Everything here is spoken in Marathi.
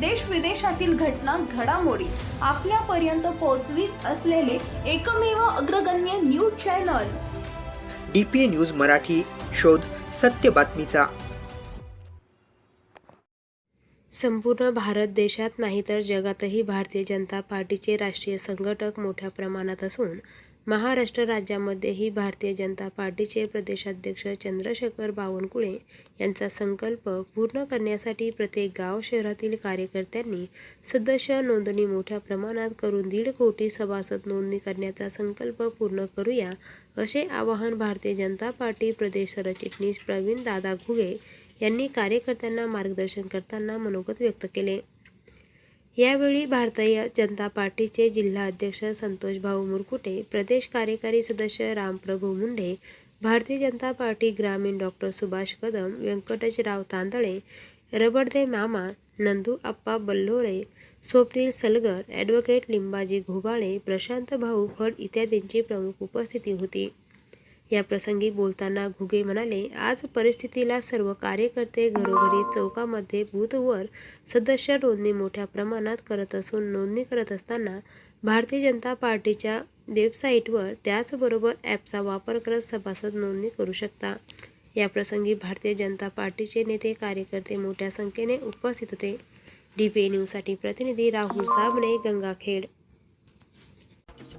देश विदेशातील घटना घडामोडी आपल्यापर्यंत पोहोचवीत असलेले एकमेव अग्रगण्य news channel. D P A news Marathi शोध सत्य बातमीचा. संपूर्ण भारत देशात नाही तर जगातही भारतीय जनता पार्टीचे राष्ट्रीय संघटक मोठ्या प्रमाणात असून महाराष्ट्र राज्यामध्येही भारतीय जनता पार्टीचे प्रदेशाध्यक्ष चंद्रशेखर बावनकुळे यांचा संकल्प पूर्ण करण्यासाठी प्रत्येक गाव शहरातील कार्यकर्त्यांनी सदस्य नोंदणी मोठ्या प्रमाणात करून दीड कोटी सभासद नोंदणी करण्याचा संकल्प पूर्ण करूया असे आवाहन भारतीय जनता पार्टी प्रदेश सरचिटणीस प्रवीण दादा घुगे यांनी कार्यकर्त्यांना मार्गदर्शन करताना मनोगत व्यक्त केले. यावेळी भारतीय जनता पार्टीचे जिल्हाध्यक्ष संतोषभाऊ संतोष भाऊ मुरकुटे प्रदेश कार्यकारी सदस्य रामप्रभू मुंडे भारतीय जनता पार्टी ग्रामीण डॉक्टर सुभाष कदम व्यंकटेशराव तांदळे रबडदे मामा नंदू आप्पा बल्लोरे स्वप्नील सलगर ॲडव्होकेट लिंबाजी घोबाळे प्रशांत भाऊ फड इत्यादींची प्रमुख उपस्थिती होती. या प्रसंगी बोलताना घुगे म्हणाले आज परिस्थितीला सर्व कार्यकर्ते घरोघरी चौकामध्ये बूथवर सदस्य नोंदणी मोठ्या प्रमाणात करत असून नोंदणी करत असताना भारतीय जनता पार्टीच्या वेबसाईटवर त्याचबरोबर ॲपचा वापर करत सभासद नोंदणी करू शकता. या प्रसंगी भारतीय जनता पार्टीचे नेते कार्यकर्ते मोठ्या संख्येने उपस्थित होते. डी पी न्यूजसाठी प्रतिनिधी राहुल साबणे गंगाखेड